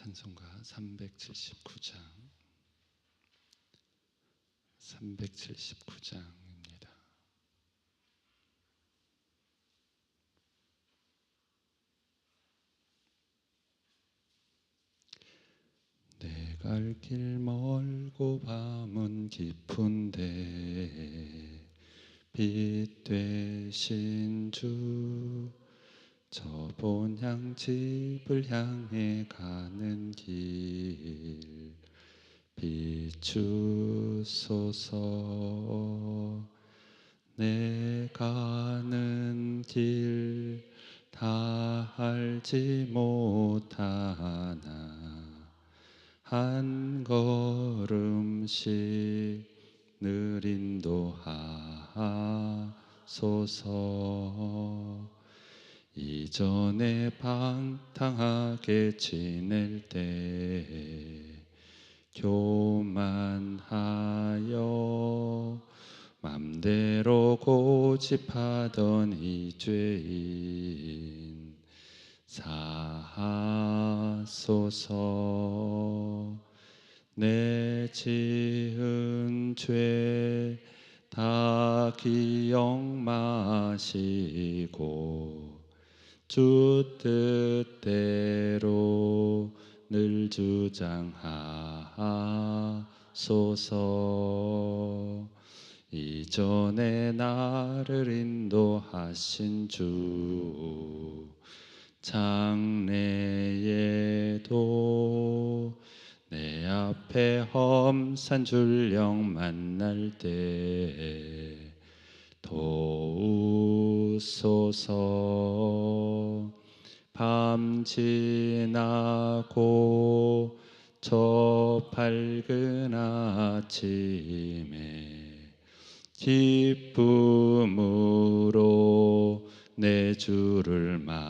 찬송가 379장 379장입니다. 내갈길 멀고 밤은 깊은데 빛 되신 주저 본향 집을 향해 가는 길 비추소서 내 가는 길 다 알지 못하나. 한 걸음씩 늘 인도하소서 이전에 방탕하게 지낼 때 교만하여 맘대로 고집하던 이 죄인 사하소서 내 지은 죄 다 기억 마시고 주 뜻대로 늘 주장하소서. 이전에 나를 인도하신 주 장래에도 내 앞에 험산 줄령 만날 때 도우소서. 밤 지나고 저 밝은 아침에 기쁨으로 내 주를 만나리.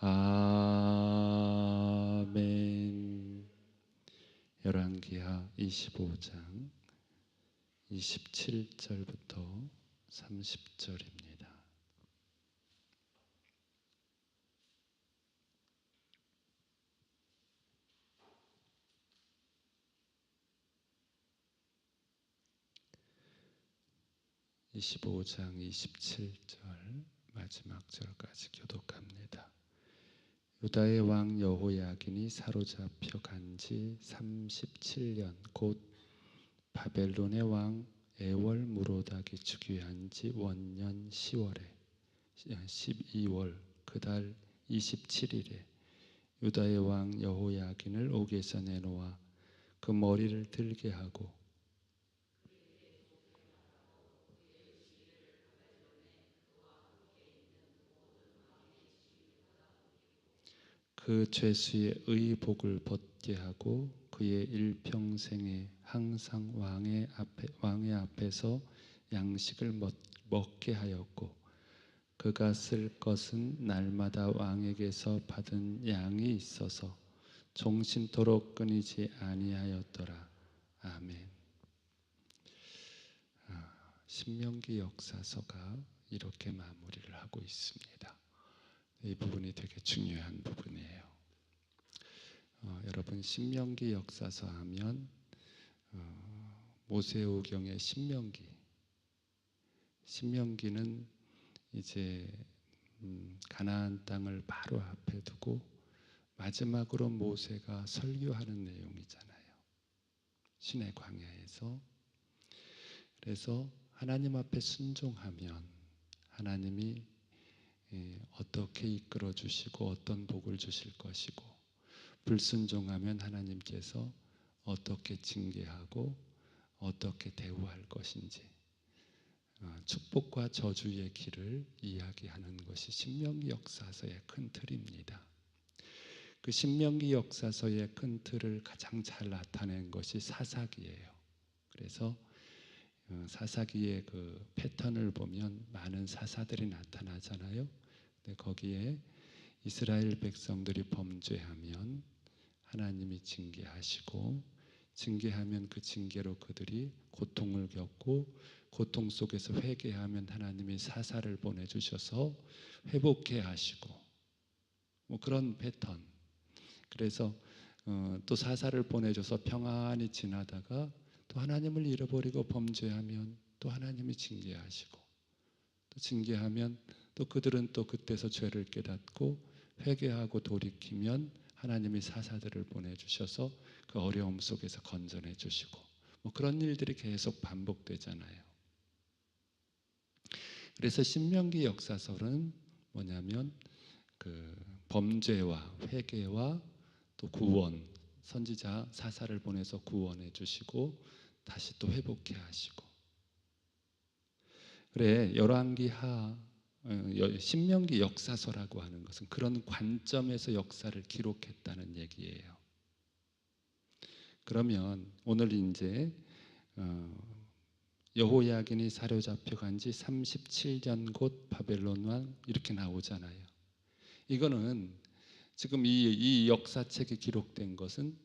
아 열왕기하 25장 27절부터 30절입니다. (25장 27절) 마지막 절까지 교독합니다. 유다의 왕 여호야긴이 사로잡혀 간지 37년 곧 바벨론의 왕 애월 무로닥이 즉위한 지 원년 10월에 12월 그달 27일에 유다의 왕 여호야긴을 옥에서 내놓아 그 머리를 들게 하고 그 죄수의 의복을 벗게 하고 그의 일평생에 항상 왕의 앞에 왕의 앞에서 양식을 먹, 먹게 하였고 그가 쓸 것은 날마다 왕에게서 받은 양이 있어서 종신토록 끊이지 아니하였더라. 아멘. 아, 신명기 역사서가 이렇게 마무리를 하고 있습니다. 이 부분이 되게 중요한 부분이에요. 어, 여러분 신명기 역사서 하면 어, 모세오경의 신명기 신명기는 이제 음, 가나안 땅을 바로 앞에 두고 마지막으로 모세가 설교하는 내용이잖아요. 신의 광야에서 그래서 하나님 앞에 순종하면 하나님이 예, 어떻게 이끌어 주시고 어떤 복을 주실 것이고 불순종하면 하나님께서 어떻게 징계하고 어떻게 대우할 것인지 어, 축복과 저주의 길을 이야기하는 것이 신명기 역사서의 큰 틀입니다. 그 신명기 역사서의 큰 틀을 가장 잘 나타낸 것이 사사기예요. 그래서 어, 사사기의 그 패턴을 보면 많은 사사들이 나타나잖아요. 근데 거기에 이스라엘 백성들이 범죄하면 하나님이 징계하시고 징계하면 그 징계로 그들이 고통을 겪고 고통 속에서 회개하면 하나님이 사사를 보내 주셔서 회복해 하시고 뭐 그런 패턴. 그래서 어, 또 사사를 보내줘서 평안히 지나다가 또 하나님을 잃어버리고 범죄하면 또 하나님이 징계하시고 또 징계하면 또 그들은 또 그때서 죄를 깨닫고 회개하고 돌이키면 하나님이 사사들을 보내주셔서 그 어려움 속에서 건져내 주시고 뭐 그런 일들이 계속 반복되잖아요. 그래서 신명기 역사설은 뭐냐면 그 범죄와 회개와 또 구원 선지자 사사를 보내서 구원해 주시고 다시 또 회복해 하시고 그래 열왕기하 어, 신명기 역사서라고 하는 것은 그런 관점에서 역사를 기록했다는 얘기예요. 그러면 오늘 이제 어, 여호야긴이 사로잡혀 간 지 37년 곧 바벨론 왕 이렇게 나오잖아요. 이거는 지금 이, 이 역사책에 기록된 것은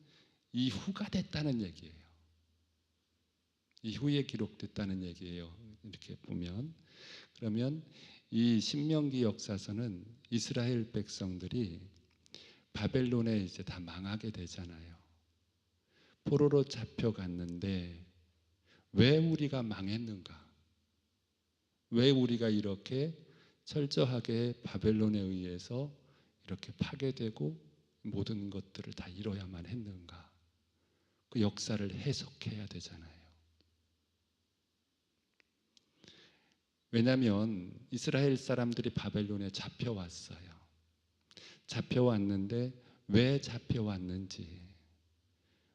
이후가 됐다는 얘기예요. 이후에 기록됐다는 얘기예요. 이렇게 보면 그러면 이 신명기 역사서는 이스라엘 백성들이 바벨론에 이제 다 망하게 되잖아요. 포로로 잡혀갔는데 왜 우리가 망했는가? 왜 우리가 이렇게 철저하게 바벨론에 의해서 이렇게 파괴되고 모든 것들을 다 잃어야만 했는가? 그 역사를 해석해야 되잖아요. 왜냐하면 이스라엘 사람들이 바벨론에 잡혀왔어요. 잡혀왔는데 왜 잡혀왔는지,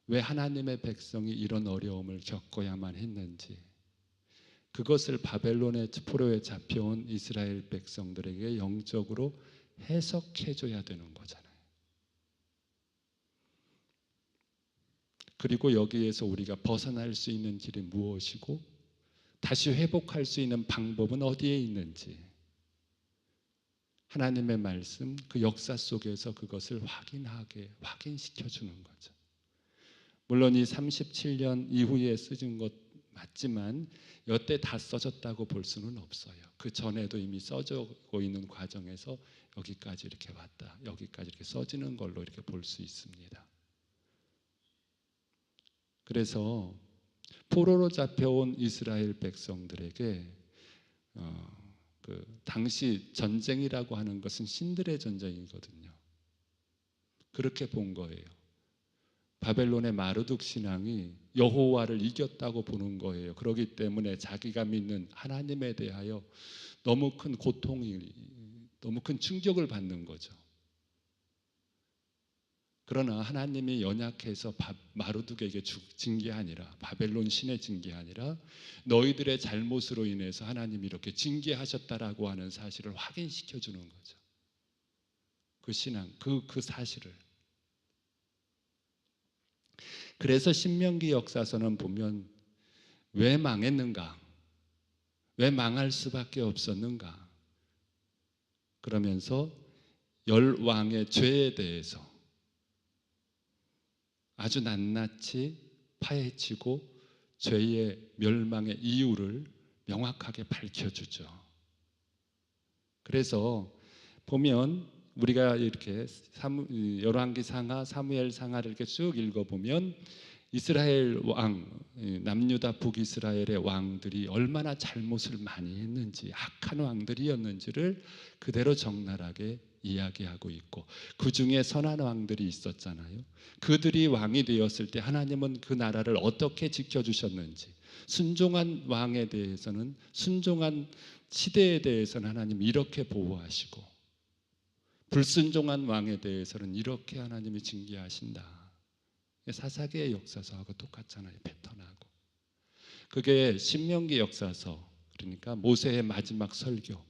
왜 하나님의 백성이 이런 어려움을 겪어야만 했는지, 그것을 바벨론의 포로에 잡혀온 이스라엘 백성들에게 영적으로 해석해줘야 되는 거잖아요. 그리고 여기에서 우리가 벗어날 수 있는 길이 무엇이고 다시 회복할 수 있는 방법은 어디에 있는지 하나님의 말씀 그 역사 속에서 그것을 확인하게 확인시켜 주는 거죠. 물론 이 37년 이후에 쓰진 것 맞지만 여태 다 써졌다고 볼 수는 없어요. 그 전에도 이미 써져고 있는 과정에서 여기까지 이렇게 왔다. 여기까지 이렇게 써지는 걸로 이렇게 볼 수 있습니다. 그래서 포로로 잡혀온 이스라엘 백성들에게 어, 그 당시 전쟁이라고 하는 것은 신들의 전쟁이거든요. 그렇게 본 거예요. 바벨론의 마르둑 신앙이 여호와를 이겼다고 보는 거예요. 그렇기 때문에 자기가 믿는 하나님에 대하여 너무 큰 고통이 너무 큰 충격을 받는 거죠. 그러나 하나님이 연약해서 마루둑에게 징계 아니라 바벨론 신의 징계 아니라 너희들의 잘못으로 인해서 하나님이 이렇게 징계하셨다라고 하는 사실을 확인시켜 주는 거죠. 그 신앙, 그, 그 사실을. 그래서 신명기 역사서는 보면 왜 망했는가? 왜 망할 수밖에 없었는가? 그러면서 열 왕의 죄에 대해서 아주 낱낱이 파헤치고 죄의 멸망의 이유를 명확하게 밝혀주죠. 그래서 보면 우리가 이렇게 열왕기 상하, 사무엘 상하를 이렇게 쭉 읽어보면 이스라엘 왕, 남유다 북이스라엘의 왕들이 얼마나 잘못을 많이 했는지, 악한 왕들이었는지를 그대로 적나라하게 이야기하고 있고 그 중에 선한 왕들이 있었잖아요. 그들이 왕이 되었을 때 하나님은 그 나라를 어떻게 지켜주셨는지 순종한 왕에 대해서는 순종한 시대에 대해서는 하나님 이렇게 보호하시고 불순종한 왕에 대해서는 이렇게 하나님이 징계하신다. 사사기의 역사서하고 똑같잖아요. 패턴하고. 그게 신명기 역사서 그러니까 모세의 마지막 설교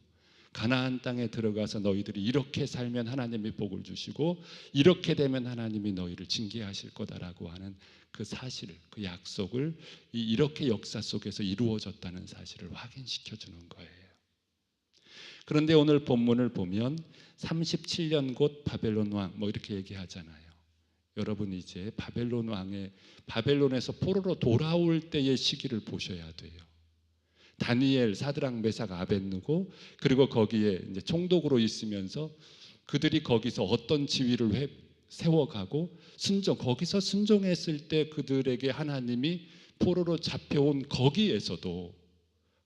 가나안 땅에 들어가서 너희들이 이렇게 살면 하나님이 복을 주시고 이렇게 되면 하나님이 너희를 징계하실 거다라고 하는 그 사실을 그 약속을 이렇게 역사 속에서 이루어졌다는 사실을 확인시켜 주는 거예요. 그런데 오늘 본문을 보면 37년 곧 바벨론 왕 뭐 이렇게 얘기하잖아요. 여러분 이제 바벨론 왕의 바벨론에서 포로로 돌아올 때의 시기를 보셔야 돼요. 다니엘, 사드랑, 메삭, 아벤누고 그리고 거기에 이제 총독으로 있으면서 그들이 거기서 어떤 지위를 회, 세워가고 순종 거기서 순종했을 때 그들에게 하나님이 포로로 잡혀온 거기에서도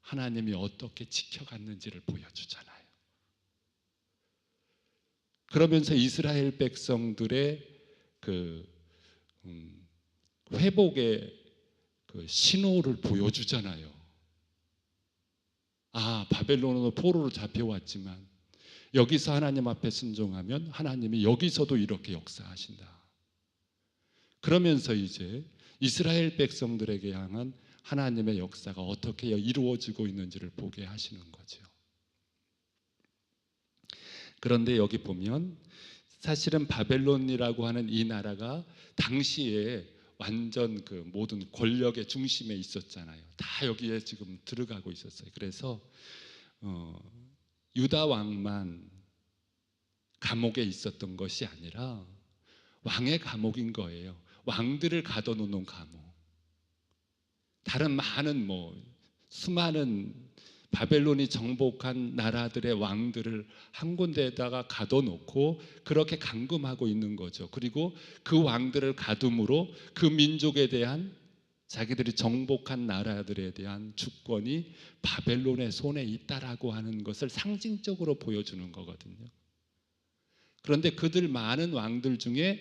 하나님이 어떻게 지켜갔는지를 보여주잖아요. 그러면서 이스라엘 백성들의 그 음, 회복의 그 신호를 보여주잖아요. 아 바벨론으로 포로로 잡혀왔지만 여기서 하나님 앞에 순종하면 하나님이 여기서도 이렇게 역사하신다. 그러면서 이제 이스라엘 백성들에게 향한 하나님의 역사가 어떻게 이루어지고 있는지를 보게 하시는 거죠. 그런데 여기 보면 사실은 바벨론이라고 하는 이 나라가 당시에 완전 그 모든 권력의 중심에 있었잖아요. 다 여기에 지금 들어가고 있었어요. 그래서 어, 유다 왕만 감옥에 있었던 것이 아니라 왕의 감옥인 거예요. 왕들을 가둬놓는 감옥. 다른 많은 뭐 수많은 바벨론이 정복한 나라들의 왕들을 한 군데에다가 가둬놓고 그렇게 감금하고 있는 거죠. 그리고 그 왕들을 가둠으로 그 민족에 대한 자기들이 정복한 나라들에 대한 주권이 바벨론의 손에 있다라고 하는 것을 상징적으로 보여주는 거거든요. 그런데 그들 많은 왕들 중에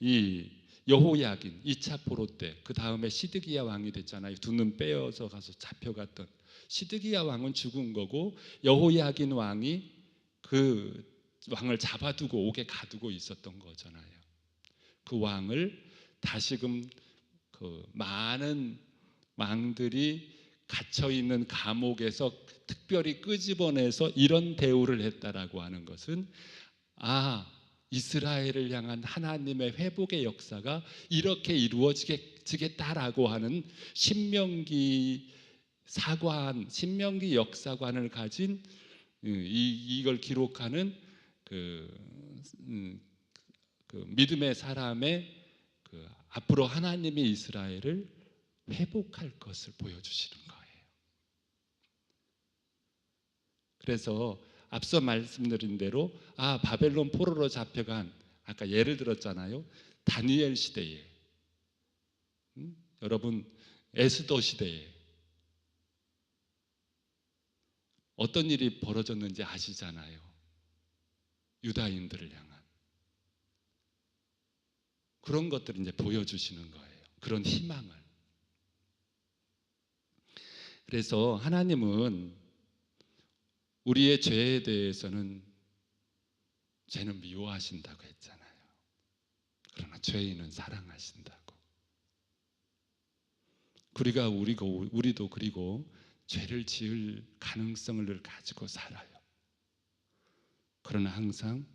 이 여호야긴 2차 포로 때 그 다음에 시드기야 왕이 됐잖아요. 두 눈 빼어서 가서 잡혀갔던 시드기야 왕은 죽은 거고 여호야긴 왕이 그 왕을 잡아두고 옥에 가두고 있었던 거잖아요. 그 왕을 다시금 그 많은 왕들이 갇혀 있는 감옥에서 특별히 끄집어내서 이런 대우를 했다라고 하는 것은 아 이스라엘을 향한 하나님의 회복의 역사가 이렇게 이루어지겠다라고 하는 신명기 사관 신명기 역사관을 가진 이, 이걸 기록하는 그, 음, 그 믿음의 사람의 그 앞으로 하나님이 이스라엘을 회복할 것을 보여주시는 거예요. 그래서 앞서 말씀드린 대로 아 바벨론 포로로 잡혀간 아까 예를 들었잖아요. 다니엘 시대에 음? 여러분 에스더 시대에 어떤 일이 벌어졌는지 아시잖아요. 유다인들을 향한 그런 것들을 이제 보여주시는 거예요. 그런 희망을. 그래서 하나님은 우리의 죄에 대해서는 죄는 미워하신다고 했잖아요. 그러나 죄인은 사랑하신다고. 우리가 우리고 우리도 그리고 죄를 지을 가능성을 가지고 살아요. 그러나 항상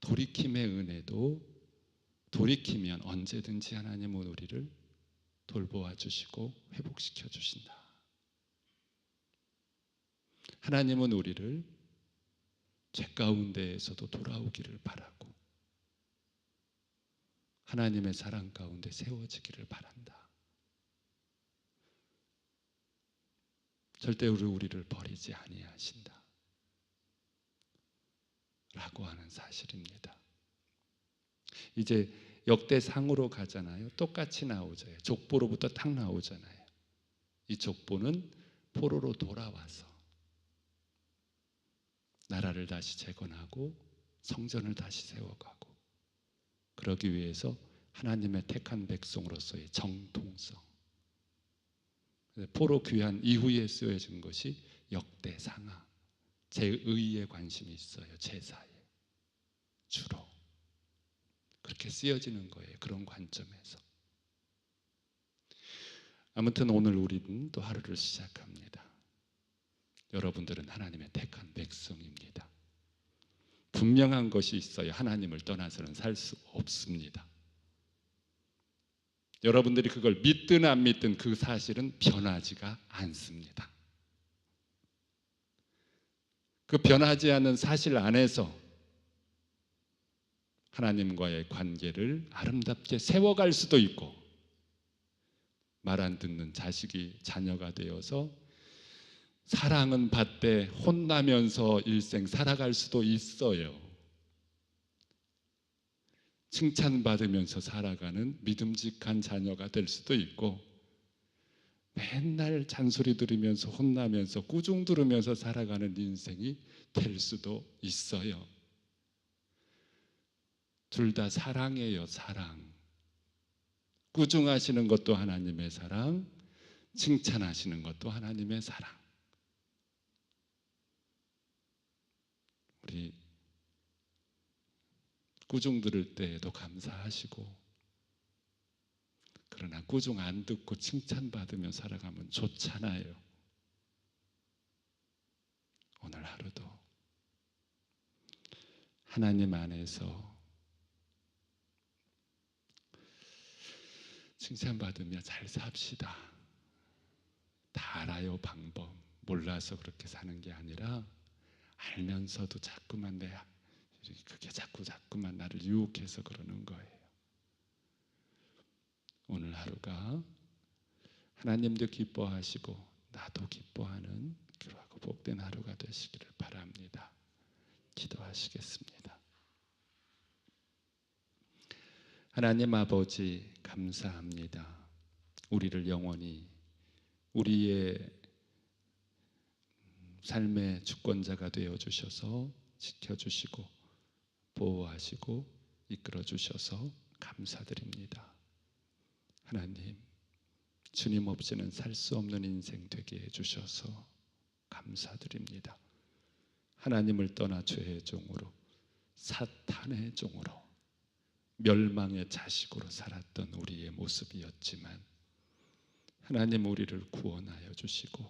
돌이킴의 은혜도 돌이키면 언제든지 하나님은 우리를 돌보아 주시고 회복시켜 주신다. 하나님은 우리를 죄 가운데에서도 돌아오기를 바라고 하나님의 사랑 가운데 세워지기를 바란다. 절대로 우리를 버리지 아니하신다. 라고 하는 사실입니다. 이제 역대상으로 가잖아요. 똑같이 나오죠. 족보로부터 탁 나오잖아요. 이 족보는 포로로 돌아와서 나라를 다시 재건하고 성전을 다시 세워가고 그러기 위해서 하나님의 택한 백성으로서의 정통성 포로 귀한 이후에 쓰여진 것이 역대상하 제의에 관심이 있어요 제사에 주로 그렇게 쓰여지는 거예요 그런 관점에서 아무튼 오늘 우리는 또 하루를 시작합니다 여러분들은 하나님의 택한 백성입니다. 분명한 것이 있어요. 하나님을 떠나서는 살 수 없습니다. 여러분들이 그걸 믿든 안 믿든 그 사실은 변하지가 않습니다. 그 변하지 않는 사실 안에서 하나님과의 관계를 아름답게 세워갈 수도 있고 말 안 듣는 자식이 자녀가 되어서 사랑은 받되 혼나면서 일생 살아갈 수도 있어요. 칭찬받으면서 살아가는 믿음직한 자녀가 될 수도 있고 맨날 잔소리 들으면서 혼나면서 꾸중 들으면서 살아가는 인생이 될 수도 있어요. 둘 다 사랑이에요, 사랑. 꾸중하시는 것도 하나님의 사랑, 칭찬하시는 것도 하나님의 사랑. 우리 꾸중 들을 때에도 감사하시고 그러나 꾸중 안 듣고 칭찬 받으며 살아가면 좋잖아요. 오늘 하루도 하나님 안에서 칭찬받으며 잘 삽시다. 다 알아요 방법. 몰라서 그렇게 사는 게 아니라 알면서도 자꾸만 내 그게 자꾸 자꾸만 나를 유혹해서 그러는 거예요. 오늘 하루가 하나님도 기뻐하시고 나도 기뻐하는 그러하고 복된 하루가 되시기를 바랍니다. 기도하시겠습니다. 하나님 아버지 감사합니다. 우리를 영원히 우리의 삶의 주권자가 되어 주셔서 지켜 주시고 보호하시고 이끌어 주셔서 감사드립니다. 하나님, 주님 없이는 살 수 없는 인생 되게 해 주셔서 감사드립니다. 하나님을 떠나 죄의 종으로 사탄의 종으로 멸망의 자식으로 살았던 우리의 모습이었지만 하나님 우리를 구원하여 주시고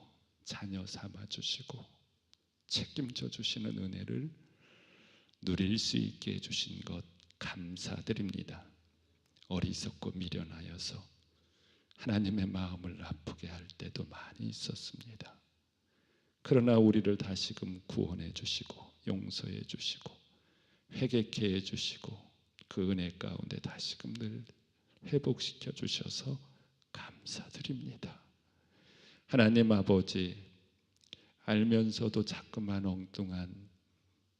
자녀 삼아 주시고 책임져 주시는 은혜를 누릴 수 있게 해 주신 것 감사드립니다. 어리석고 미련하여서 하나님의 마음을 아프게 할 때도 많이 있었습니다. 그러나 우리를 다시금 구원해 주시고 용서해 주시고 회개케 해 주시고 그 은혜 가운데 다시금 늘 회복시켜 주셔서 감사드립니다. 하나님 아버지 알면서도 자꾸만 엉뚱한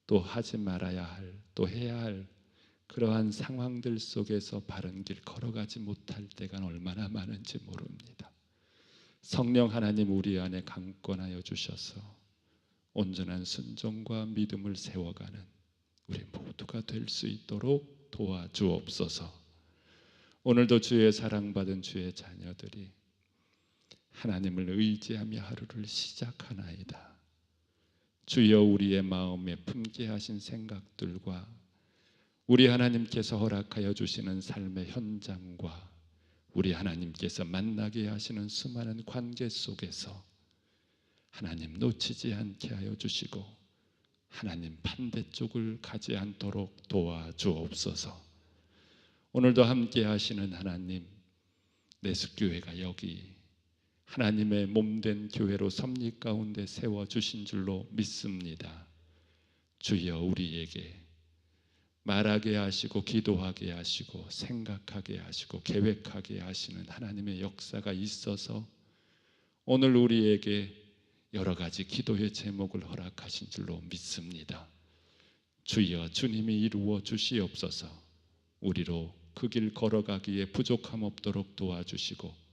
또 하지 말아야 할 또 해야 할 그러한 상황들 속에서 바른 길 걸어가지 못할 때가 얼마나 많은지 모릅니다. 성령 하나님 우리 안에 강권하여 주셔서 온전한 순종과 믿음을 세워가는 우리 모두가 될 수 있도록 도와주옵소서. 오늘도 주의 사랑받은 주의 자녀들이 하나님을 의지하며 하루를 시작하나이다. 주여 우리의 마음에 품게 하신 생각들과 우리 하나님께서 허락하여 주시는 삶의 현장과 우리 하나님께서 만나게 하시는 수많은 관계 속에서 하나님 놓치지 않게 하여 주시고 하나님 반대쪽을 가지 않도록 도와주옵소서. 오늘도 함께 하시는 하나님 내숙교회가 여기 하나님의 몸된 교회로 섭리 가운데 세워 주신 줄로 믿습니다. 주여 우리에게 말하게 하시고 기도하게 하시고 생각하게 하시고 계획하게 하시는 하나님의 역사가 있어서 오늘 우리에게 여러 가지 기도의 제목을 허락하신 줄로 믿습니다. 주여 주님이 이루어 주시옵소서. 우리로 그 길 걸어가기에 부족함 없도록 도와주시고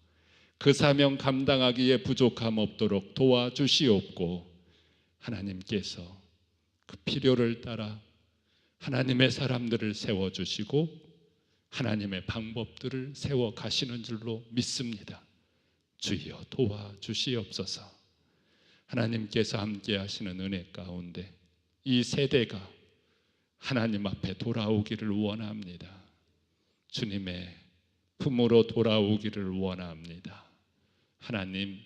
그 사명 감당하기에 부족함 없도록 도와주시옵고 하나님께서 그 필요를 따라 하나님의 사람들을 세워 주시고 하나님의 방법들을 세워 가시는 줄로 믿습니다. 주여 도와 주시옵소서. 하나님께서 함께 하시는 은혜 가운데 이 세대가 하나님 앞에 돌아오기를 원합니다. 주님의 품으로 돌아오기를 원합니다. 하나님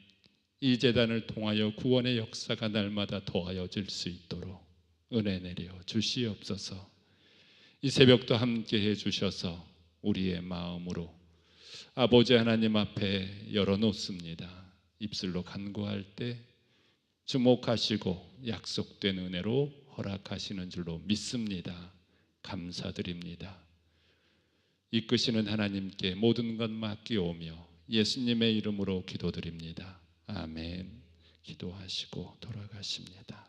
이 재단을 통하여 구원의 역사가 날마다 더하여질 수 있도록 은혜 내려 주시옵소서. 이 새벽도 함께 해 주셔서 우리의 마음으로 아버지 하나님 앞에 열어 놓습니다. 입술로 간구할 때 주목하시고 약속된 은혜로 허락하시는 줄로 믿습니다. 감사드립니다. 이끄시는 하나님께 모든 것 맡기오며 예수님의 이름으로 기도드립니다. 아멘. 기도하시고 돌아가십니다.